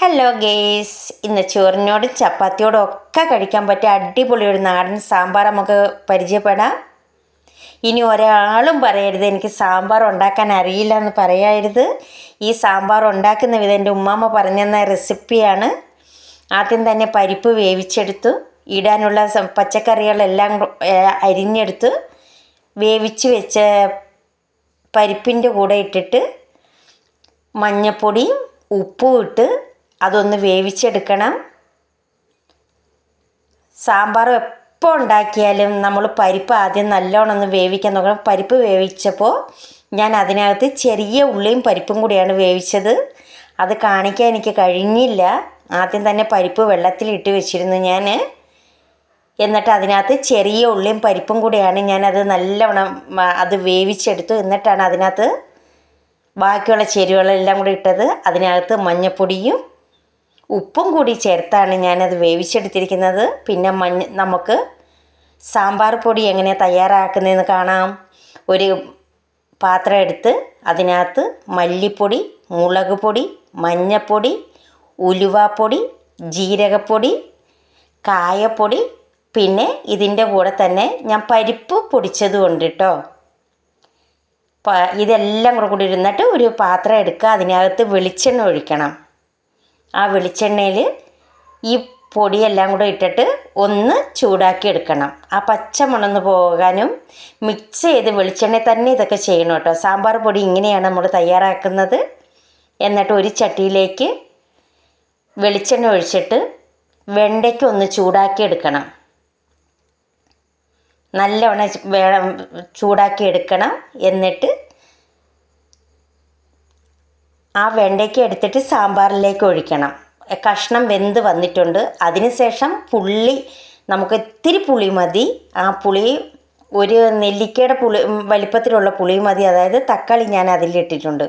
Hello guys ഇന്ന് ചോറിനോടും ചപ്പാത്തിയോടും ഒക്കെ കഴിക്കാൻ പറ്റിയ അടിപൊളി ഒരു നാടൻ സാമ്പാർ നമുക്ക് പരിചയപ്പെടാം. ഇനി ഒരാളും പറയരുത് എനിക്ക് സാമ്പാർ ഉണ്ടാക്കാൻ അറിയില്ല എന്ന് പറയരുത്. ഈ സാമ്പാർ ഉണ്ടാക്കുന്ന വിധം എന്റെ ഉമ്മാമ്മ പറഞ്ഞെന്ന റെസിപ്പിയാണ്. ആദ്യം തന്നെ പരിപ്പ് വേവിച്ചെടുത്തു. ഇടാനുള്ള പച്ചക്കറികളെല്ലാം അരിഞ്ഞെടുത്ത്. വേവിച്ച് വെച്ച പരിപ്പിന്റെ കൂടെ ഇട്ടിട്ട് മഞ്ഞപ്പൊടിയും ഉപ്പും ഇട്ട് അതൊന്ന് വേവിച്ചെടുക്കണം. സാമ്പാർ എപ്പോൾ ഉണ്ടാക്കിയാലും നമ്മൾ പരിപ്പ് ആദ്യം നല്ലോണം ഒന്ന് വേവിക്കാൻ നോക്കണം. പരിപ്പ് വേവിച്ചപ്പോൾ ഞാൻ അതിനകത്ത് ചെറിയ ഉള്ളിയും പരിപ്പും കൂടിയാണ് വേവിച്ചത്. അത് കാണിക്കാൻ എനിക്ക് കഴിഞ്ഞില്ല. ആദ്യം തന്നെ പരിപ്പ് വെള്ളത്തിലിട്ട് വെച്ചിരുന്നു ഞാൻ. എന്നിട്ട് അതിനകത്ത് ചെറിയ ഉള്ളിയും പരിപ്പും കൂടിയാണ് ഞാനത് നല്ലവണ്ണം അത് വേവിച്ചെടുത്തു. എന്നിട്ടാണ് അതിനകത്ത് ബാക്കിയുള്ള ചേരുവകളെല്ലാം കൂടി ഇട്ടത്. അതിനകത്ത് മഞ്ഞപ്പൊടിയും ഉപ്പും കൂടി ചേർത്താണ് ഞാനത് വേവിച്ചെടുത്തിരിക്കുന്നത്. പിന്നെ മഞ്ഞ നമുക്ക് സാമ്പാർ പൊടി എങ്ങനെ തയ്യാറാക്കുന്നതെന്ന് കാണാം. ഒരു പാത്രം എടുത്ത് അതിനകത്ത് മല്ലിപ്പൊടി മുളക് പൊടി മഞ്ഞപ്പൊടി ഉലുവാപ്പൊടി ജീരകപ്പൊടി കായപ്പൊടി പിന്നെ ഇതിന്റെ കൂടെ തന്നെ ഞാൻ പരിപ്പ് പൊടിച്ചത് കൊണ്ട് കേട്ടോ ഇതെല്ലാം കൂടെ കൂടി ഇരുന്നിട്ട് ഒരു പാത്രം എടുക്കുക. അതിനകത്ത് വെളിച്ചെണ്ണ ഒഴിക്കണം. ആ വെളിച്ചെണ്ണയിൽ ഈ പൊടിയെല്ലാം കൂടെ ഇട്ടിട്ട് ഒന്ന് ചൂടാക്കി എടുക്കണം. ആ പച്ച മണന്ന് പോകാനും മിക്സ് ചെയ്ത് വെളിച്ചെണ്ണയിൽ തന്നെ ഇതൊക്കെ ചെയ്യണം കേട്ടോ. സാമ്പാർ പൊടി ഇങ്ങനെയാണ് നമ്മൾ തയ്യാറാക്കുന്നത്. എന്നിട്ട് ഒരു ചട്ടിയിലേക്ക് വെളിച്ചെണ്ണ ഒഴിച്ചിട്ട് വെണ്ടയ്ക്ക് ഒന്ന് ചൂടാക്കി എടുക്കണം. നല്ലവണ്ണം വേണം ചൂടാക്കി എടുക്കണം. എന്നിട്ട് ആ വെണ്ടയ്ക്ക എടുത്തിട്ട് സാമ്പാറിലേക്ക് ഒഴിക്കണം. കഷ്ണം വെന്ത് വന്നിട്ടുണ്ട്. അതിനുശേഷം പുള്ളി നമുക്ക് ഇത്തിരി പുളി മതി. ആ പുളി ഒരു നെല്ലിക്കയുടെ പുളി വലിപ്പത്തിലുള്ള പുളി മതി. അതായത് തക്കാളി ഞാൻ അതിലിട്ടിട്ടുണ്ട്.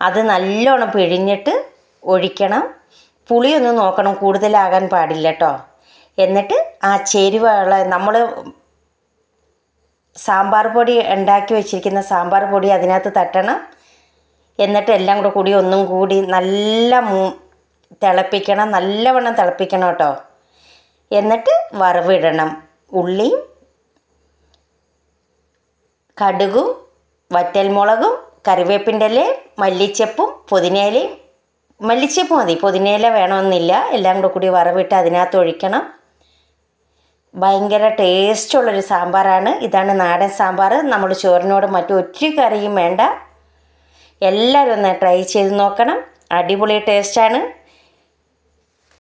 അത് നല്ലോണം പിഴിഞ്ഞിട്ട് ഒഴിക്കണം. പുളി പുളിയൊന്ന് നോക്കണം കൂടുതലാകാൻ പാടില്ല കേട്ടോ എന്നിട്ട് ആ ചേരുവകളെ നമ്മൾ സാമ്പാർ പൊടി ഉണ്ടാക്കി വെച്ചിരിക്കുന്ന സാമ്പാർ പൊടി അതിനകത്ത് തട്ടണം. എന്നിട്ട് എല്ലാം കൂടെ കൂടി ഒന്നും കൂടി നല്ല തിളപ്പിക്കണം നല്ലവണ്ണം തിളപ്പിക്കണം കേട്ടോ. എന്നിട്ട് വറവിടണം. ഉള്ളിയും കടുകും വറ്റൽമുളകും കറിവേപ്പിന്റെ ഇലയും മല്ലിച്ചപ്പും പുതിനയിലയും മല്ലിച്ചപ്പ് മതി. പുതിനയില വേണമെന്നില്ല. എല്ലാം കൂടെ കൂടി വറവിട്ട് അതിനകത്ത് ഒഴിക്കണം. ഭയങ്കര ടേസ്റ്റുള്ളൊരു സാമ്പാറാണ്. ഇതാണ് നാടൻ സാമ്പാർ നമ്മൾ ചോറിനോട് മറ്റു ഒത്തിരി കറിയും വേണ്ട. എല്ലാവരും ഒന്ന് ട്രൈ ചെയ്ത് നോക്കണം. അടിപൊളി ടേസ്റ്റാണ്